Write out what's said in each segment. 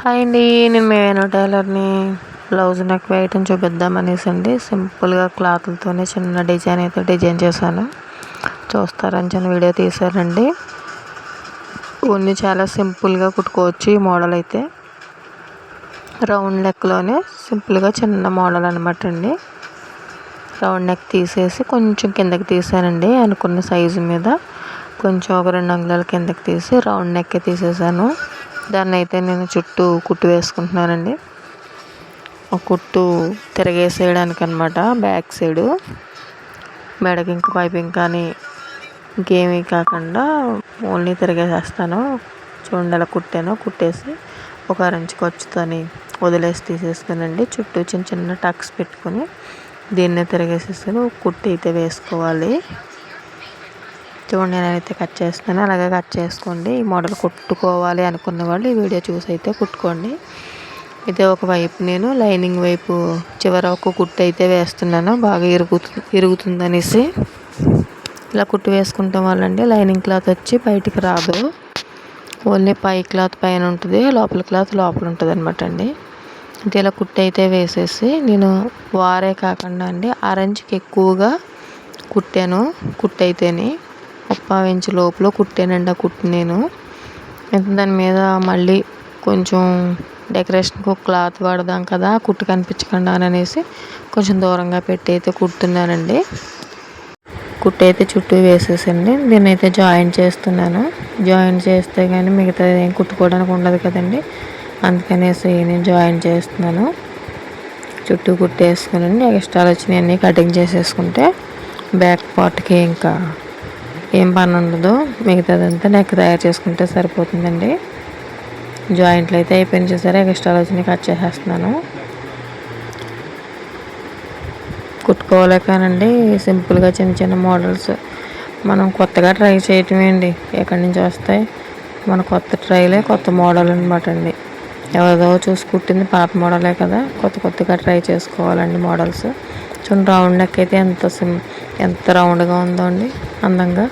Hi అండి నేను మేవేనో టైలర్ని blouse neck వేయటం చూపిద్దామనేసి అండి. సింపుల్గా క్లాత్లతోనే చిన్న డిజైన్ అయితే డిజైన్ చేశాను. చూస్తారని చిన్న వీడియో తీశారండి ఉన్ని చాలా సింపుల్గా కుట్టుకోవచ్చు ఈ మోడల్ అయితే. రౌండ్ నెక్లోనే సింపుల్గా చిన్న మోడల్ అనమాట అండి. రౌండ్ నెక్ తీసేసి కొంచెం కిందకి తీసానండి అనుకున్న సైజు మీద. కొంచెం ఒక రెండు అంగుళాల కిందకి తీసి రౌండ్ నెక్ తీసేసాను దాన్ని అయితే నేను చుట్టూ కుట్టు వేసుకుంటున్నానండి. ఒక కుట్టు తిరగేసేయడానికి అనమాట బ్యాక్ సైడు. మెడకి ఇంక పైపింగ్ కానీ ఇంకేమీ కాకుండా ఓన్లీ తిరిగేసేస్తాను. చూడండి అలా కుట్టాను కుట్టేసి ఒక అరంచి ఖర్చుతోని వదిలేసి తీసేసుకునండి చుట్టూ చిన్న చిన్న టక్స్ పెట్టుకొని దీన్నే తిరిగేసేసాను కుట్టి అయితే వేసుకోవాలి. చూడండి నేనైతే కట్ చేస్తున్నాను అలాగే కట్ చేసుకోండి. ఈ మోడల్ కుట్టుకోవాలి అనుకున్న వాళ్ళు ఈ వీడియో చూసి అయితే కుట్టుకోండి. అయితే ఒకవైపు నేను లైనింగ్ వైపు చివర ఒక కుట్టు అయితే వేస్తున్నాను. బాగా ఇరుగుతు ఇరుగుతుందనేసి ఇలా కుట్టు వేసుకుంటాం వాళ్ళండి. లైనింగ్ క్లాత్ వచ్చి బయటికి రాదు. ఓన్లీ పై క్లాత్ పైన ఉంటుంది. లోపల క్లాత్ లోపల ఉంటుంది అనమాట అండి. అంటే ఇలా కుట్టు అయితే వేసేసి నేను వారే కాకుండా అండి ఆరెంజ్కి ఎక్కువగా కుట్టాను. కుట్టు అయితేనే ఇంచు లోపల కుట్టానండి ఆ కుట్టు నేను దాని మీద మళ్ళీ కొంచెం డెకరేషన్కి ఒక క్లాత్ వాడదాం కదా కుట్టు కనిపించకుండా అనేసి కొంచెం దూరంగా పెట్టి అయితే కుడుతున్నానండి. కుట్టు అయితే చుట్టూ వేసేసండి. దీన్ని అయితే జాయింట్ చేస్తున్నాను. జాయింట్ చేస్తే కానీ మిగతా ఏం కుట్టుకోవడానికి ఉండదు కదండి. అందుకనేసి నేను జాయింట్ చేస్తున్నాను. చుట్టూ కుట్టేసుకునండి ఎక్స్ట్రా వచ్చినవన్నీ కటింగ్ చేసేసుకుంటే బ్యాక్ పార్ట్కి ఇంకా ఏం పని ఉండదు. మిగతాదంతా నెక్ తయారు చేసుకుంటే సరిపోతుందండి. జాయింట్లు అయితే అయిపోయిన చూసారా? ఎక్స్ట్రాలు వచ్చినాయి కట్ చేసేస్తున్నాను. కుట్టుకోలేకానండి. సింపుల్గా చిన్న చిన్న మోడల్స్ మనం కొత్తగా ట్రై చేయటమే అండి. ఎక్కడి నుంచి వస్తాయి? మన కొత్త ట్రైలే కొత్త మోడల్ అనమాట అండి. ఎవరిదో చూసి కుట్టింది పాత మోడలే కదా. కొత్త కొత్తగా ట్రై చేసుకోవాలండి మోడల్స్. చూడండి రౌండ్ నెక్ అయితే ఎంత సిమ్ ఎంత రౌండ్గా ఉందో అండి. అందంగా.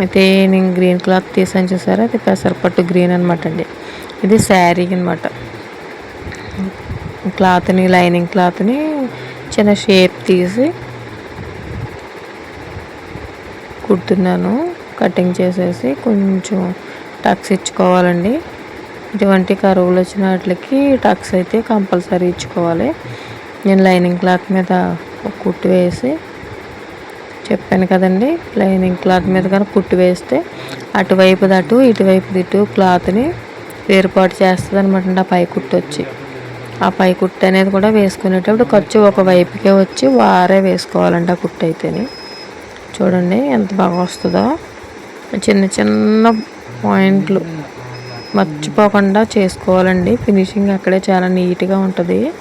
అయితే నేను గ్రీన్ క్లాత్ తీసాను చూసారా? అది పెసరపట్టు గ్రీన్ అనమాట అండి. ఇది శారీ అనమాట క్లాత్ని లైనింగ్ క్లాత్ని చిన్న షేప్ తీసి కుడుతున్నాను. కటింగ్ చేసేసి కొంచెం టక్స్ ఇచ్చుకోవాలండి. ఇటువంటి కరువులు వచ్చిన వాటికి టక్స్ అయితే కంపల్సరీ ఇచ్చుకోవాలి. నేను లైనింగ్ క్లాత్ మీద ఒక కుట్టు వేసి చెప్పాను కదండి లైనింగ్ క్లాత్ మీద కానీ కుట్టు వేస్తే అటువైపు దటు ఇటువైపు ఇటు క్లాత్ని వేరుపాటు చేస్తుంది అనమాట ఆ పై కుట్టు వచ్చి. ఆ పై కుట్టు అనేది కూడా వేసుకునేటప్పుడు ఖర్చు ఒక వైపుకే వచ్చి వారే వేసుకోవాలండి ఆ కుట్టు అయితేనే. చూడండి ఎంత బాగా వస్తుందో. చిన్న చిన్న పాయింట్లు మర్చిపోకుండా చేసుకోవాలండి. ఫినిషింగ్ అక్కడే చాలా నీట్గా ఉంటుంది.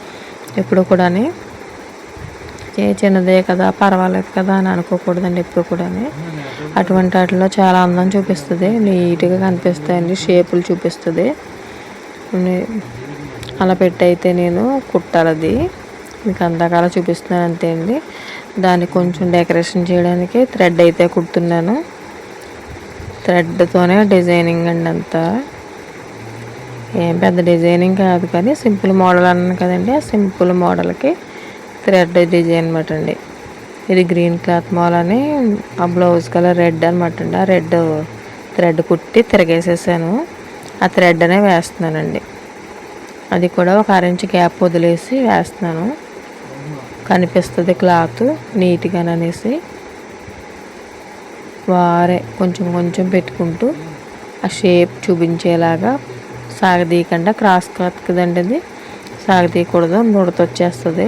ఎప్పుడు కూడా చిన్నదే కదా పర్వాలేదు కదా అని అనుకోకూడదండి ఎప్పుడు కూడా అటువంటి వాటిలో చాలా అందం చూపిస్తుంది నీట్గా కనిపిస్తాయండి షేపులు చూపిస్తుంది. అలా పెట్టయితే నేను కుట్టాలది. మీకు అందాకాల చూపిస్తున్నాను అంతే అండి. దాన్ని కొంచెం డెకరేషన్ చేయడానికి థ్రెడ్ అయితే కుడుతున్నాను. థ్రెడ్తోనే డిజైనింగ్ అండి అంతా. ఏం పెద్ద డిజైనింగ్ కాదు కానీ సింపుల్ మోడల్ అన్నాను కదండి ఆ సింపుల్ మోడల్కి థ్రెడ్ డిజైన్ అనమాట అండి. ఇది గ్రీన్ క్లాత్ మాల్ అని ఆ బ్లౌజ్ కలర్ రెడ్ అనమాట అండి. ఆ రెడ్ థ్రెడ్ కుట్టి తిరగేసేసాను. ఆ థ్రెడ్ అనే వేస్తున్నానండి. అది కూడా ఒక అరెంజ్ గ్యాప్ వదిలేసి వేస్తున్నాను. కనిపిస్తుంది క్లాత్ నీట్గా అనేసి. వారే కొంచెం కొంచెం పెట్టుకుంటూ ఆ షేప్ చూపించేలాగా సాగదీయకుండా క్రాస్ క్లాత్ కదండి అది. సాగదీయకూడదు నుడత వచ్చేస్తుంది.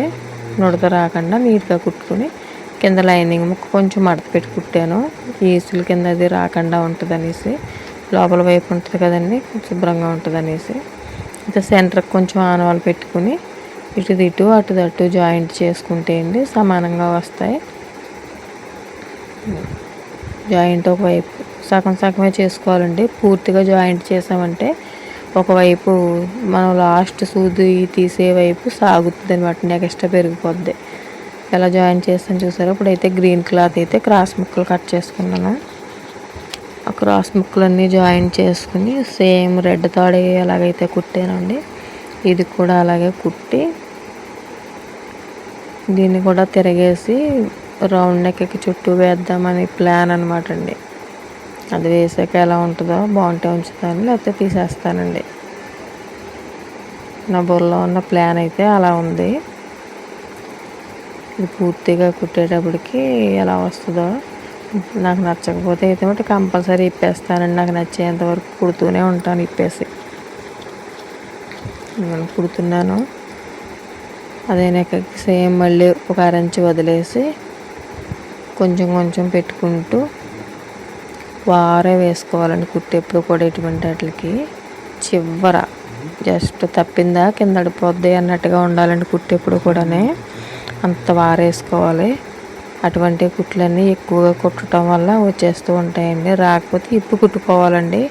నుడత రాకుండా నీట్గా కుట్టుకుని కింద లైనింగ్ ముక్క కొంచెం మడత పెట్టి కుట్టాను. ఈసుల కింద అది రాకుండా ఉంటుంది అనేసి లోపల వైపు ఉంటుంది కదండి శుభ్రంగా ఉంటుంది అనేసి అయితే సెంటర్కి కొంచెం ఆనవాలు పెట్టుకుని ఇటు ఇటు అటు అటు జాయింట్ చేసుకుంటే అండి సమానంగా వస్తాయి. జాయింట్ ఒకవైపు సగం సగమే చేసుకోవాలండి. పూర్తిగా జాయింట్ చేసామంటే ఒకవైపు మనం లాస్ట్ సూది తీసే వైపు సాగుతుంది అనమాట నెక్స్ట్ పెరిగిపోద్ది. ఎలా జాయిన్ చేస్తాను చూసారో? ఇప్పుడైతే గ్రీన్ క్లాత్ అయితే క్రాస్ ముక్కలు కట్ చేసుకున్నాను. ఆ క్రాస్ ముక్కలన్నీ జాయిన్ చేసుకుని సేమ్ రెడ్ తాడి ఎలాగైతే కుట్టానండి ఇది కూడా అలాగే కుట్టి దీన్ని కూడా తిరగేసి రౌండ్ నెక్కి చుట్టూ వేద్దామని ప్లాన్ అనమాట అండి. అది వేసాక ఎలా ఉంటుందో బాగుంటే ఉంచుతాను లేకపోతే తీసేస్తానండి. నా బుర్రలో ఉన్న ప్లాన్ అయితే అలా ఉంది. ఇది పూర్తిగా కుట్టేటప్పటికి ఎలా వస్తుందో నాకు నచ్చకపోతే అయితే మటు కంపల్సరీ ఇప్పేస్తానండి. నాకు నచ్చేంత వరకు కుడుతూనే ఉంటాను ఇప్పేసి. నేను కుడుతున్నాను. అదే నెక్కకి సేమ్ మళ్ళీ ఒక అరంచి వదిలేసి కొంచెం కొంచెం పెట్టుకుంటూ వారే వేసుకోవాలండి కుట్టేప్పుడు కూడా ఎటువంటి వాటికి చివర జస్ట్ తప్పిందా కింద అడిపోద్ది అన్నట్టుగా ఉండాలండి కుట్టేప్పుడు కూడానే అంత వారేసుకోవాలి. అటువంటి కుట్లన్నీ ఎక్కువగా కుట్టడం వల్ల వచ్చేస్తూ ఉంటాయండి. రాకపోతే ఇప్పు కుట్టుకోవాలండి.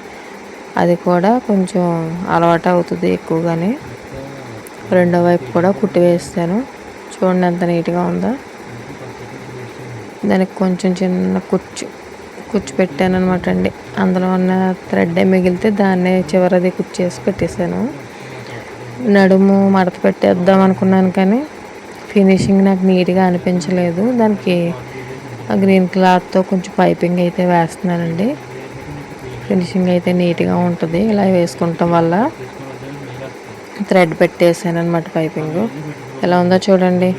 అది కూడా కొంచెం అలవాటు అవుతుంది ఎక్కువగానే. రెండో వైపు కూడా కుట్టి వేస్తాను. చూడండి ఎంత నీట్గా ఉందో. దానికి కొంచెం చిన్న కుచ్చు కుచ్చు పెట్టాను అనమాట అండి. అందులో ఉన్న థ్రెడ్ మిగిలితే దాన్నే చివరిది కుచ్చేసి పెట్టేశాను. నడుము మడత పెట్టేద్దాం అనుకున్నాను కానీ ఫినిషింగ్ నాకు నీట్గా అనిపించలేదు. దానికి గ్రీన్ క్లాత్తో కొంచెం పైపింగ్ అయితే వేస్తున్నానండి. ఫినిషింగ్ అయితే నీట్గా ఉంటుంది. ఇలా వేసుకుంటాం వల్ల థ్రెడ్ పెట్టేసాను అనమాట పైపింగ్. ఎలా ఉందో చూడండి.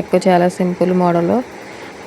ఎక్కువ చాలా సింపుల్ మోడల్.